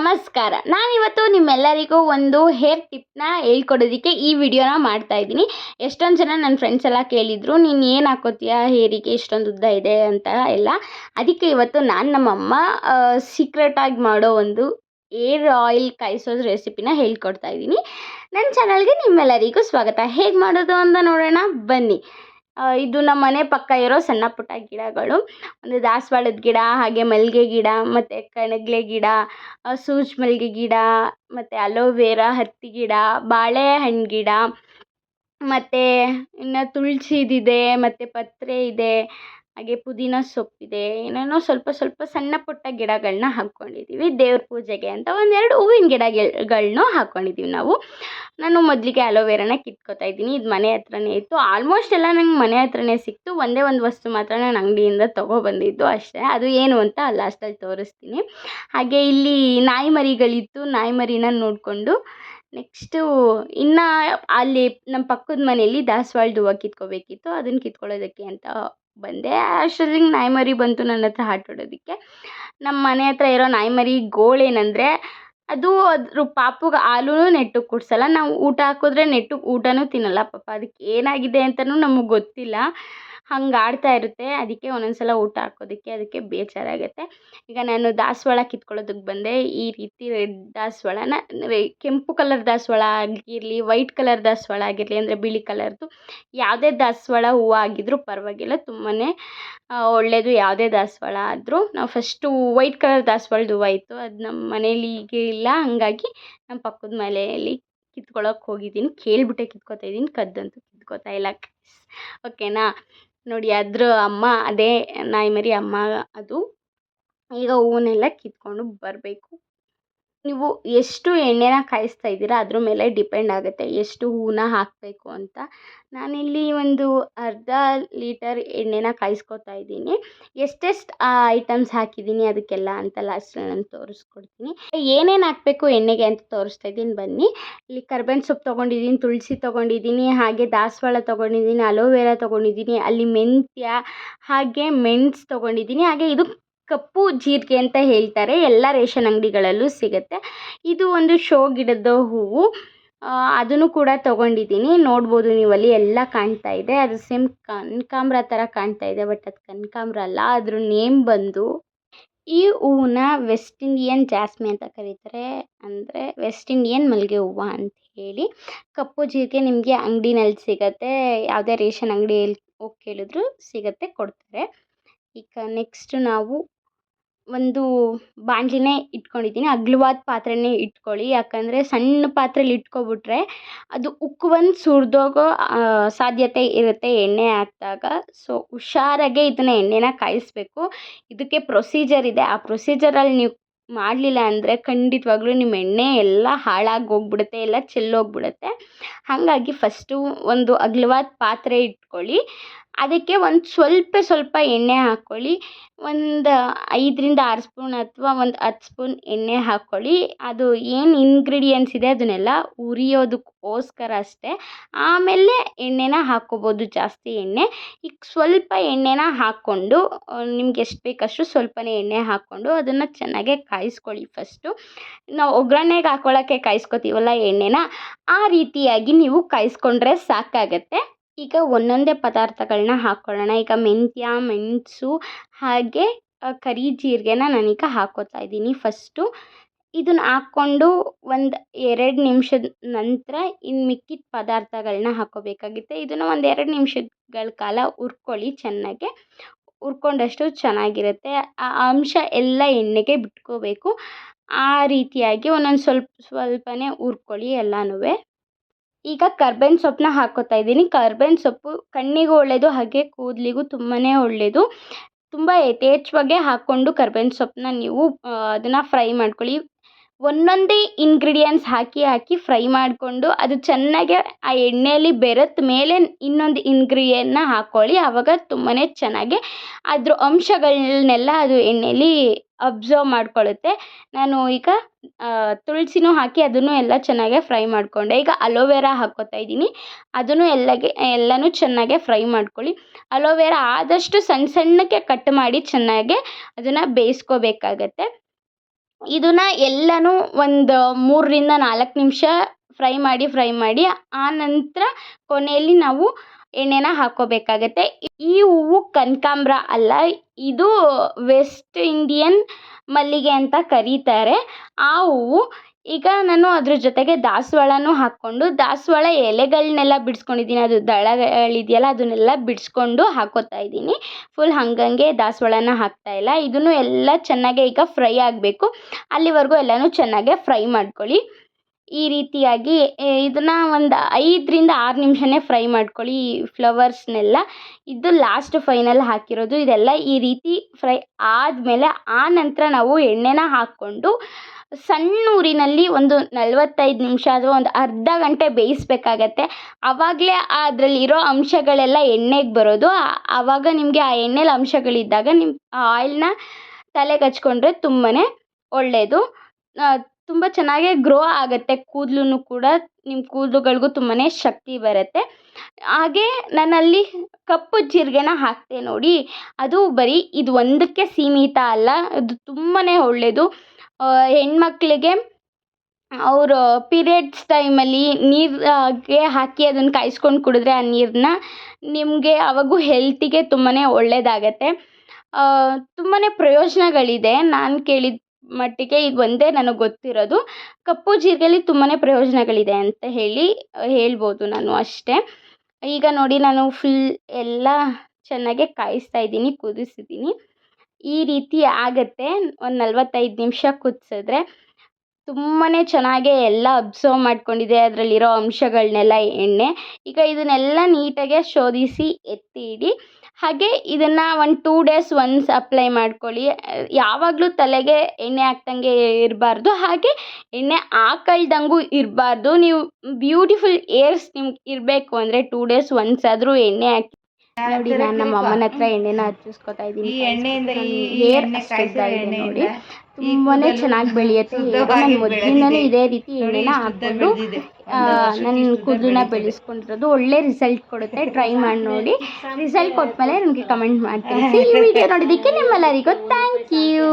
ನಮಸ್ಕಾರ. ನಾನಿವತ್ತು ನಿಮ್ಮೆಲ್ಲರಿಗೂ ಒಂದು ಹೇರ್ ಟಿಪ್ನ ಹೇಳ್ಕೊಡೋದಕ್ಕೆ ಈ ವಿಡಿಯೋನ ಮಾಡ್ತಾ ಇದ್ದೀನಿ. ಎಷ್ಟೊಂದು ಜನ ನನ್ನ ಫ್ರೆಂಡ್ಸ್ ಎಲ್ಲ ಕೇಳಿದರು, ನೀನು ಏನು ಹಾಕೋತೀಯ? ಹೇರಿಗೆ ಇಷ್ಟೊಂದು ಉದ್ದ ಇದೆ? ಅಂತ ಎಲ್ಲ. ಅದಕ್ಕೆ ಇವತ್ತು ನಾನು ನಮ್ಮಮ್ಮ ಸೀಕ್ರೆಟಾಗಿ ಮಾಡೋ ಒಂದು ಏರ್ ಆಯಿಲ್ ಕಾಯಿಸೋದು ರೆಸಿಪಿನ ಹೇಳ್ಕೊಡ್ತಾ ಇದ್ದೀನಿ. ನನ್ನ ಚಾನಲ್ಗೆ ನಿಮ್ಮೆಲ್ಲರಿಗೂ ಸ್ವಾಗತ. ಹೇಗೆ ಮಾಡೋದು ಅಂತ ನೋಡೋಣ? ಬನ್ನಿ. ಇದು ನಮ್ಮ ಮನೆ ಪಕ್ಕ ಇರೋ ಸಣ್ಣ ಪುಟ್ಟ ಗಿಡಗಳು. ಒಂದು ದಾಸವಾಳದ ಗಿಡ, ಹಾಗೆ ಮಲ್ಲಿಗೆ ಗಿಡ, ಮತ್ತು ಕಣಗಿಲೆ ಗಿಡ ಸೂಜಿ ಮಲ್ಲಿಗೆ ಗಿಡ, ಮತ್ತು ಅಲೋವೆರಾ ಹತ್ತಿ ಗಿಡ, ಬಾಳೆಹಣ್ಣು ಗಿಡ, ಮತ್ತು ಇನ್ನು ತುಳ್ಸಿದಿದೆ, ಮತ್ತು ಪತ್ರೆ ಇದೆ. ಹಾಗೆ ಪುದೀನ ಸೊಪ್ಪಿದೆ, ಏನೇನೋ ಸ್ವಲ್ಪ ಸ್ವಲ್ಪ ಸಣ್ಣ ಪುಟ್ಟ ಗಿಡಗಳನ್ನ ಹಾಕ್ಕೊಂಡಿದ್ದೀವಿ ದೇವ್ರ ಪೂಜೆಗೆ ಅಂತ ಒಂದೆರಡು ಹೂವಿನ ಗಿಡಗಳನ್ನೂ ಹಾಕ್ಕೊಂಡಿದ್ದೀವಿ ನಾವು. ನಾನು ಮೊದಲಿಗೆ ಅಲೋವೆರಾನ ಕಿತ್ಕೊತಾ ಇದ್ದೀನಿ, ಇದು ಮನೆ ಹತ್ರನೇ ಇತ್ತು. ಆಲ್ಮೋಸ್ಟ್ ಎಲ್ಲ ನಂಗೆ ಮನೆ ಹತ್ರನೇ ಸಿಕ್ತು, ಒಂದೇ ಒಂದು ವಸ್ತು ಮಾತ್ರ ನಾನು ಅಂಗಡಿಯಿಂದ ತೊಗೊಬಂದಿದ್ದು ಅಷ್ಟೇ. ಅದು ಏನು ಅಂತ ಲಾಸ್ಟಲ್ಲಿ ತೋರಿಸ್ತೀನಿ. ಹಾಗೆ ಇಲ್ಲಿ ನಾಯಿ ಮರಿಗಳಿತ್ತು, ನಾಯಿ ಮರಿನ ನೋಡಿಕೊಂಡು ನೆಕ್ಸ್ಟು ಇನ್ನು ಅಲ್ಲಿ ನಮ್ಮ ಪಕ್ಕದ ಮನೆಯಲ್ಲಿ ದಾಸವಾಳದ ಹೂವು ಕಿತ್ಕೋಬೇಕಿತ್ತು ಅದನ್ನು ಕಿತ್ಕೊಳ್ಳೋದಕ್ಕೆ ಅಂತ ಬಂದೆ. ಅಷ್ಟರಲ್ಲಿ ನಾಯಿ ಮರಿ ಬಂತು ನನ್ನ ಹತ್ರ ಆಟಾಡೋದಕ್ಕೆ ನಮ್ಮ ಮನೆ ಹತ್ರ ಇರೋ ನಾಯಿ ಮರಿ ಗೋಳೇನಂದರೆ ಅದು ಅದ್ರ ಪಾಪುಗೆ ಹಾಲೂ ನೆಟ್ಟಗೆ ಕುಡ್ಸಲ್ಲ. ನಾವು ಊಟ ಹಾಕಿದ್ರೆ ನೆಟ್ಟಗೆ ಊಟನೂ ತಿನ್ನಲ್ಲ. ಪಾಪ ಅದಕ್ಕೆ ಏನಾಗಿದೆ ಅಂತಲೂ ನಮಗೆ ಗೊತ್ತಿಲ್ಲ. ಹಂಗೆ ಆಡ್ತಾ ಇರುತ್ತೆ. ಅದಕ್ಕೆ ಒಂದೊಂದು ಸಲ ಊಟ ಹಾಕೋದಕ್ಕೆ ಅದಕ್ಕೆ ಬೇಜಾರಾಗುತ್ತೆ. ಈಗ ನಾನು ದಾಸವಾಳ ಕಿತ್ಕೊಳ್ಳೋದಕ್ಕೆ ಬಂದೆ. ಈ ರೀತಿ ರೆಡ್ ದಾಸವಾಳನ ಕೆಂಪು ಕಲರ್ ದಾಸವಾಳ ಆಗಿರಲಿ, ವೈಟ್ ಕಲರ್ ದಾಸವಾಳ ಆಗಿರಲಿ, ಅಂದರೆ ಬಿಳಿ ಕಲರ್ದು, ಯಾವುದೇ ದಾಸವಾಳ ಹೂವು ಆಗಿದ್ರೂ ಪರವಾಗಿಲ್ಲ. ತುಂಬಾ ಒಳ್ಳೆಯದು ಯಾವುದೇ ದಾಸವಾಳ ಆದರೂ. ನಾವು ಫಸ್ಟು ವೈಟ್ ಕಲರ್ ದಾಸವಾಳದ ಹೂವು ಇತ್ತು. ಅದು ನಮ್ಮ ಮನೇಲಿ ಈಗ ಇಲ್ಲ. ಹಂಗಾಗಿ ನಮ್ಮ ಪಕ್ಕದ ಮನೆಯಲ್ಲಿ ಕಿತ್ಕೊಳ್ಳೋಕೆ ಹೋಗಿದ್ದೀನಿ. ಕೇಳಿಬಿಟ್ಟೆ ಕಿತ್ಕೋತಾ ಇದ್ದೀನಿ ಕದ್ದಂತೂ ಕಿತ್ಕೋತಾ ಇಲ್ಲ ಓಕೆನಾ ನೋಡಿ ಅದ್ರ ಅಮ್ಮ ಅದೇ ನಾಯಿ ಮರಿ ಅಮ್ಮ ಅದು. ಈಗ ಹೂವನ್ನೆಲ್ಲ ಕಿತ್ಕೊಂಡು ಬರಬೇಕು. ನೀವು ಎಷ್ಟು ಎಣ್ಣೆನ ಕಾಯಿಸ್ತಾ ಇದ್ದೀರಾ, ಅದ್ರ ಮೇಲೆ ಡಿಪೆಂಡ್ ಆಗುತ್ತೆ ಎಷ್ಟು ಹೂವನ್ನ ಹಾಕಬೇಕು ಅಂತ. ನಾನಿಲ್ಲಿ ಒಂದು ಅರ್ಧ ಲೀಟರ್ ಎಣ್ಣೆನ ಕಾಯಿಸ್ಕೊತಾ ಇದ್ದೀನಿ. ಎಷ್ಟೆಷ್ಟು ಐಟಮ್ಸ್ ಹಾಕಿದ್ದೀನಿ ಅದಕ್ಕೆಲ್ಲ ಅಂತ ಲಾಸ್ಟಲ್ಲಿ ನಾನು ತೋರಿಸ್ಕೊಡ್ತೀನಿ. ಏನೇನು ಹಾಕಬೇಕು ಎಣ್ಣೆಗೆ ಅಂತ ತೋರಿಸ್ತಾ ಇದ್ದೀನಿ, ಬನ್ನಿ. ಇಲ್ಲಿ ಕರ್ಬೇವಿನ ಸೊಪ್ಪು ತೊಗೊಂಡಿದ್ದೀನಿ, ತುಳಸಿ ತೊಗೊಂಡಿದ್ದೀನಿ, ಹಾಗೆ ದಾಸವಾಳ ತೊಗೊಂಡಿದ್ದೀನಿ, ಅಲೋವೆರಾ ತೊಗೊಂಡಿದ್ದೀನಿ, ಅಲ್ಲಿ ಮೆಂತ್ಯ, ಹಾಗೆ ಮೆಣಸು ತೊಗೊಂಡಿದ್ದೀನಿ, ಹಾಗೆ ಇದು ಕಪ್ಪು ಜೀರಿಗೆ ಅಂತ ಹೇಳ್ತಾರೆ. ಎಲ್ಲ ರೇಷನ್ ಅಂಗಡಿಗಳಲ್ಲೂ ಸಿಗುತ್ತೆ. ಇದು ಒಂದು ಶೋ ಗಿಡದ ಹೂವು. ಅದನ್ನು ಕೂಡ ತೊಗೊಂಡಿದ್ದೀನಿ. ನೋಡ್ಬೋದು ನೀವು ಅಲ್ಲಿ ಎಲ್ಲ ಕಾಣ್ತಾ ಇದೆ. ಅದು ಸೇಮ್ ಕನಕಾಂಬ್ರ ಥರ ಕಾಣ್ತಾ ಇದೆ, ಬಟ್ ಅದು ಕನಕಾಂಬ್ರ ಅಲ್ಲ. ಅದ್ರ ನೇಮ್ ಬಂದು ಈ ಹೂವನ್ನ ವೆಸ್ಟ್ ಇಂಡಿಯನ್ ಜಾಸ್ಮಿ ಅಂತ ಕರೀತಾರೆ. ಅಂದರೆ ವೆಸ್ಟ್ ಇಂಡಿಯನ್ ಮಲ್ಲಿಗೆ ಹೂವು ಅಂತ ಹೇಳಿ. ಕಪ್ಪು ಜೀರಿಗೆ ನಿಮಗೆ ಅಂಗಡಿನಲ್ಲಿ ಸಿಗತ್ತೆ. ಯಾವುದೇ ರೇಷನ್ ಅಂಗಡಿಯಲ್ಲಿ ಹೋಗಿ ಕೇಳಿದ್ರು ಸಿಗತ್ತೆ, ಕೊಡ್ತಾರೆ. ಈಗ ನೆಕ್ಸ್ಟ್ ನಾವು ಒಂದು ಬಾಣಲಿನೇ ಇಟ್ಕೊಂಡಿದ್ದೀನಿ, ಅಗಲವಾದ ಪಾತ್ರೆನೇ ಇಟ್ಕೊಳ್ಳಿ. ಯಾಕಂದರೆ ಸಣ್ಣ ಪಾತ್ರೆಲಿ ಇಟ್ಕೊಬಿಟ್ರೆ ಅದು ಉಕ್ಕು ಬಂದು ಸುರಿದೋಗೋ ಸಾಧ್ಯತೆ ಇರುತ್ತೆ ಎಣ್ಣೆ ಹಾಕಿದಾಗ. ಸೊ ಹುಷಾರಾಗೆ ಇದನ್ನು ಎಣ್ಣೆನ ಕಾಯಿಸಬೇಕು. ಇದಕ್ಕೆ ಪ್ರೊಸೀಜರ್ ಇದೆ. ಆ ಪ್ರೊಸೀಜರಲ್ಲಿ ನೀವು ಮಾಡಲಿಲ್ಲ ಅಂದರೆ ಖಂಡಿತವಾಗ್ಲೂ ನಿಮ್ಮ ಎಣ್ಣೆ ಎಲ್ಲ ಹಾಳಾಗಿ ಹೋಗ್ಬಿಡುತ್ತೆ ಎಲ್ಲ ಚೆಲ್ಲೋಗ್ಬಿಡುತ್ತೆ. ಹಾಗಾಗಿ ಫಸ್ಟು ಒಂದು ಅಗಲವಾದ ಪಾತ್ರೆ ಇಟ್ಕೊಳ್ಳಿ. ಅದಕ್ಕೆ ಒಂದು ಸ್ವಲ್ಪ ಸ್ವಲ್ಪ ಎಣ್ಣೆ ಹಾಕ್ಕೊಳ್ಳಿ ಒಂದು ಐದರಿಂದ ಆರು ಸ್ಪೂನ್ ಅಥವಾ ಒಂದು ಹತ್ತು ಸ್ಪೂನ್ ಎಣ್ಣೆ ಹಾಕ್ಕೊಳ್ಳಿ ಅದು ಏನು ಇನ್ಗ್ರೀಡಿಯೆಂಟ್ಸ್ ಇದೆ ಅದನ್ನೆಲ್ಲ ಉರಿಯೋದಕ್ಕೋಸ್ಕರ ಅಷ್ಟೇ. ಆಮೇಲೆ ಎಣ್ಣೆನ ಹಾಕ್ಕೋಬೋದು ಜಾಸ್ತಿ ಎಣ್ಣೆ. ಈಗ ಸ್ವಲ್ಪ ಎಣ್ಣೆನ ಹಾಕ್ಕೊಂಡು ನಿಮ್ಗೆ ಎಷ್ಟು ಬೇಕಷ್ಟು ಸ್ವಲ್ಪನೇ ಎಣ್ಣೆ ಹಾಕ್ಕೊಂಡು ಅದನ್ನು ಚೆನ್ನಾಗೆ ಕಾಯಿಸ್ಕೊಳ್ಳಿ ಫಸ್ಟು ನಾವು ಒಗ್ಗರಣೆಗೆ ಹಾಕ್ಕೊಳ್ಳೋಕ್ಕೆ ಕಾಯಿಸ್ಕೊತೀವಲ್ಲ ಎಣ್ಣೆನ, ಆ ರೀತಿಯಾಗಿ ನೀವು ಕಾಯಿಸ್ಕೊಂಡ್ರೆ ಸಾಕಾಗತ್ತೆ. ಈಗ ಒಂದೊಂದೇ ಪದಾರ್ಥಗಳನ್ನ ಹಾಕ್ಕೊಳ್ಳೋಣ ಈಗ ಮೆಂತ್ಯ, ಮೆಣಸು ಹಾಗೆ ಕರಿ ಜೀರಿಗೆನ ನಾನೀಗ ಹಾಕ್ಕೋತಾ ಇದ್ದೀನಿ. ಫಸ್ಟು ಇದನ್ನ ಹಾಕ್ಕೊಂಡು ಒಂದು ಎರಡು ನಿಮಿಷದ ನಂತರ ಇನ್ನು ಮಿಕ್ಕಿದ ಪದಾರ್ಥಗಳನ್ನ ಹಾಕ್ಕೋಬೇಕಾಗುತ್ತೆ ಇದನ್ನು ಒಂದು ಎರಡು ನಿಮಿಷಗಳ ಕಾಲ ಹುರ್ಕೊಳ್ಳಿ ಚೆನ್ನಾಗೆ. ಹುರ್ಕೊಂಡಷ್ಟು ಚೆನ್ನಾಗಿರುತ್ತೆ. ಆ ಅಂಶ ಎಲ್ಲ ಎಣ್ಣೆಗೆ ಬಿಟ್ಕೋಬೇಕು. ಆ ರೀತಿಯಾಗಿ ಒಂದೊಂದು ಸ್ವಲ್ಪ, ಸ್ವಲ್ಪನೇ ಹುರ್ಕೊಳ್ಳಿ ಎಲ್ಲನೂ ಈಗ ಕರ್ಬೇವಿನ ಸೊಪ್ಪನ್ನ ಹಾಕ್ಕೋತಾ ಇದ್ದೀನಿ. ಕರ್ಬೇವಿನ ಸೊಪ್ಪು ಕಣ್ಣಿಗೂ ಒಳ್ಳೆಯದು ಹಾಗೆ ಕೂದಲಿಗೂ ತುಂಬಾ ಒಳ್ಳೆಯದು ತುಂಬ ಯಥೇಚ್ಛವಾಗೇ ಹಾಕ್ಕೊಂಡು ಕರ್ಬೇವಿನ ಸೊಪ್ಪನ್ನ ನೀವು ಅದನ್ನು ಫ್ರೈ ಮಾಡ್ಕೊಳ್ಳಿ. ಒಂದೊಂದೇ ಇಂಗ್ರೀಡಿಯೆಂಟ್ಸ್ ಹಾಕಿ ಹಾಕಿ ಫ್ರೈ ಮಾಡಿಕೊಂಡು ಅದು ಚೆನ್ನಾಗಿ ಆ ಎಣ್ಣೆಯಲ್ಲಿ ಬೆರೆತ ಮೇಲೆ ಇನ್ನೊಂದು ಇಂಗ್ರೀಡಿಯೆಂಟ್ನ ಹಾಕ್ಕೊಳ್ಳಿ ಆವಾಗ ತುಂಬಾ ಚೆನ್ನಾಗಿ ಅದ್ರ ಅಂಶಗಳನ್ನೆಲ್ಲ ಅದು ಎಣ್ಣೆಯಲ್ಲಿ ಅಬ್ಸರ್ವ್ ಮಾಡ್ಕೊಳ್ಳುತ್ತೆ ನಾನು ಈಗ ತುಳಸಿನೂ ಹಾಕಿ ಅದನ್ನು ಎಲ್ಲ ಚೆನ್ನಾಗೆ ಫ್ರೈ ಮಾಡಿಕೊಂಡೆ. ಈಗ ಅಲೋವೆರಾ ಹಾಕ್ಕೋತಾ ಇದ್ದೀನಿ. ಅದನ್ನು ಎಲ್ಲಗೆ, ಎಲ್ಲನೂ ಚೆನ್ನಾಗೆ ಫ್ರೈ ಮಾಡ್ಕೊಳ್ಳಿ. ಅಲೋವೆರಾ ಆದಷ್ಟು ಸಣ್ಣ ಸಣ್ಣಕ್ಕೆ ಕಟ್ ಮಾಡಿ ಚೆನ್ನಾಗೆ ಅದನ್ನು ಬೇಯಿಸ್ಕೋಬೇಕಾಗತ್ತೆ. ಇದನ್ನ ಎಲ್ಲನೂ ಒಂದು ಮೂರರಿಂದ ನಾಲ್ಕು ನಿಮಿಷ ಫ್ರೈ ಮಾಡಿ ಫ್ರೈ ಮಾಡಿ, ಆ ನಂತರ ಕೊನೆಯಲ್ಲಿ ನಾವು ಎಣ್ಣೆನ ಹಾಕ್ಕೋಬೇಕಾಗತ್ತೆ ಈ ಹೂವು ಕನಕಾಂಬ್ರ ಅಲ್ಲ, ಇದು ವೆಸ್ಟ್ ಇಂಡಿಯನ್ ಮಲ್ಲಿಗೆ ಅಂತ ಕರೀತಾರೆ. ಆ ಹೂವು ಈಗ ನಾನು ಅದ್ರ ಜೊತೆಗೆ ದಾಸವಾಳನೂ ಹಾಕ್ಕೊಂಡು, ದಾಸವಾಳ ಎಲೆಗಳನ್ನೆಲ್ಲ ಬಿಡಿಸ್ಕೊಂಡಿದ್ದೀನಿ. ಅದು ದಳಗಳಿದೆಯಲ್ಲ, ಅದನ್ನೆಲ್ಲ ಬಿಡಿಸ್ಕೊಂಡು ಹಾಕೋತಾ ಇದ್ದೀನಿ. ಫುಲ್ ಹಂಗಂಗೆ ದಾಸವಾಳನ ಹಾಕ್ತಾ ಇಲ್ಲ. ಇದನ್ನು ಎಲ್ಲ ಚೆನ್ನಾಗೆ ಈಗ ಫ್ರೈ ಆಗಬೇಕು. ಅಲ್ಲಿವರೆಗೂ ಎಲ್ಲನೂ ಚೆನ್ನಾಗೆ ಫ್ರೈ ಮಾಡ್ಕೊಳ್ಳಿ. ಈ ರೀತಿಯಾಗಿ ಇದನ್ನು ಒಂದು ಐದರಿಂದ ಆರು ನಿಮಿಷನೇ ಫ್ರೈ ಮಾಡ್ಕೊಳ್ಳಿ ಈ ಫ್ಲವರ್ಸ್ನೆಲ್ಲ. ಇದು ಲಾಸ್ಟ್ ಫೈನಲ್ ಹಾಕಿರೋದು. ಇದೆಲ್ಲ ಈ ರೀತಿ ಫ್ರೈ ಆದಮೇಲೆ ಆ ನಂತರ ನಾವು ಎಣ್ಣೆನ ಹಾಕ್ಕೊಂಡು ಸಣ್ಣ ಊರಿನಲ್ಲಿ ಒಂದು ನಲವತ್ತೈದು ನಿಮಿಷ ಅಥವಾ ಒಂದು ಅರ್ಧ ಗಂಟೆ ಬೇಯಿಸ್ಬೇಕಾಗತ್ತೆ. ಆವಾಗಲೇ ಅದರಲ್ಲಿರೋ ಅಂಶಗಳೆಲ್ಲ ಎಣ್ಣೆಗೆ ಬರೋದು. ಆವಾಗ ನಿಮಗೆ ಆ ಎಣ್ಣೆಲಿ ಅಂಶಗಳಿದ್ದಾಗ ನಿಮ್ಮ ಆ ಆಯಿಲ್ನ ತಲೆಗೆ ಹಚ್ಕೊಂಡ್ರೆ ತುಂಬಾ ಒಳ್ಳೆಯದು ತುಂಬ ಚೆನ್ನಾಗೇ ಗ್ರೋ ಆಗುತ್ತೆ. ಕೂದಲು ಕೂಡ ನಿಮ್ಮ ಕೂದಲುಗಳಿಗೂ ತುಂಬಾ ಶಕ್ತಿ ಬರುತ್ತೆ. ಹಾಗೆ ನಾನಲ್ಲಿ ಕಪ್ಪು ಜೀರಿಗೆನ ಹಾಕ್ತೆ ನೋಡಿ. ಅದು ಬರೀ ಇದು ಒಂದಕ್ಕೆ ಸೀಮಿತ ಅಲ್ಲ, ಅದು ತುಂಬಾ ಒಳ್ಳೆಯದು ಹೆಣ್ಮಕ್ಳಿಗೆ ಅವರು ಪೀರಿಯಡ್ಸ್ ಟೈಮಲ್ಲಿ ನೀರಿಗೆ ಹಾಕಿ ಅದನ್ನು ಕಾಯಿಸ್ಕೊಂಡು ಕುಡಿದ್ರೆ ಆ ನೀರನ್ನ ನಿಮಗೆ ಆವಾಗೂ ಹೆಲ್ತಿಗೆ ತುಂಬಾ ಒಳ್ಳೆಯದಾಗತ್ತೆ ತುಂಬಾ ಪ್ರಯೋಜನಗಳಿದೆ. ನಾನು ಕೇಳಿದ ಮಟ್ಟಿಗೆ ಇದು ಒಂದೇ ನನಗೆ ಗೊತ್ತಿರೋದು. ಕಪ್ಪು ಜೀರಿಗೆಲಿ ತುಂಬಾ ಪ್ರಯೋಜನಗಳಿದೆ ಅಂತ ಹೇಳಿ, ಹೇಳ್ಬೋದು ನಾನು ಅಷ್ಟೇ. ಈಗ ನೋಡಿ ನಾನು ಫುಲ್ ಎಲ್ಲ ಚೆನ್ನಾಗೆ ಕಾಯಿಸ್ತಾ ಇದ್ದೀನಿ, ಕುದಿಸಿದ್ದೀನಿ. ಈ ರೀತಿ ಆಗುತ್ತೆ. ಒಂದು ನಲವತ್ತೈದು ನಿಮಿಷ ಕುದಿಸಿದ್ರೆ ತುಂಬಾ ಚೆನ್ನಾಗೇ ಎಲ್ಲ ಅಬ್ಸರ್ವ್ ಮಾಡ್ಕೊಂಡಿದೆ. ಅದರಲ್ಲಿರೋ ಅಂಶಗಳನ್ನೆಲ್ಲ ಎಣ್ಣೆ. ಈಗ ಇದನ್ನೆಲ್ಲ ನೀಟಾಗೆ ಶೋಧಿಸಿ ಎತ್ತಿ ಇಡಿ ಹಾಗೆ ಇದನ್ನು ಒಂದು ಟೂ ಡೇಸ್ ಒನ್ಸ್ ಅಪ್ಲೈ ಮಾಡ್ಕೊಳ್ಳಿ. ಯಾವಾಗಲೂ ತಲೆಗೆ ಎಣ್ಣೆ ಹಾಕ್ದಂಗೆ ಇರಬಾರ್ದು. ಹಾಗೆ ಎಣ್ಣೆ ಹಾಕಲ್ದಂಗು ಇರಬಾರ್ದು. ನೀವು ಬ್ಯೂಟಿಫುಲ್ ಏರ್ಸ್ ನಿಮ್ಗೆ ಇರಬೇಕು ಅಂದರೆ ಟೂ ಡೇಸ್ ಒನ್ಸ್ ಆದರೂ ಎಣ್ಣೆ ಹಾಕಿ ನೋಡಿ ನಾನು ನಮ್ಮ ಅಮ್ಮನ ಹತ್ರ ಎಣ್ಣೆನ ಹಚ್ಚಿಸ್ಕೊತಾ ಇದ್ದೀನಿ ಹೇರ್ ನೋಡಿ. ತುಂಬಾನೇ ಚೆನ್ನಾಗಿ ಬೆಳೆಯುತ್ತೆ ನಾನು ಮೊದಲಿಂದನೇ ಇದೇ ರೀತಿ ಎಣ್ಣೆನ ಹಾಕ್ಕೊಂಡು ನನ್ನ ಕೂದಲನ್ನ ಬೆಳೆಸ್ಕೊಂಡಿರೋದು. ಒಳ್ಳೆ ರಿಸಲ್ಟ್ ಕೊಡುತ್ತೆ. ಟ್ರೈ ಮಾಡಿ ನೋಡಿ. ರಿಸಲ್ಟ್ ಕೊಟ್ಮೇಲೆ ನನಗೆ ಕಮೆಂಟ್ ಮಾಡಿ ತಿಳಿಸಿ ಈ ವಿಡಿಯೋ ನೋಡಿದ್ದಕ್ಕೆ ನಿಮ್ಮೆಲ್ಲರಿಗೂ ಥ್ಯಾಂಕ್ ಯು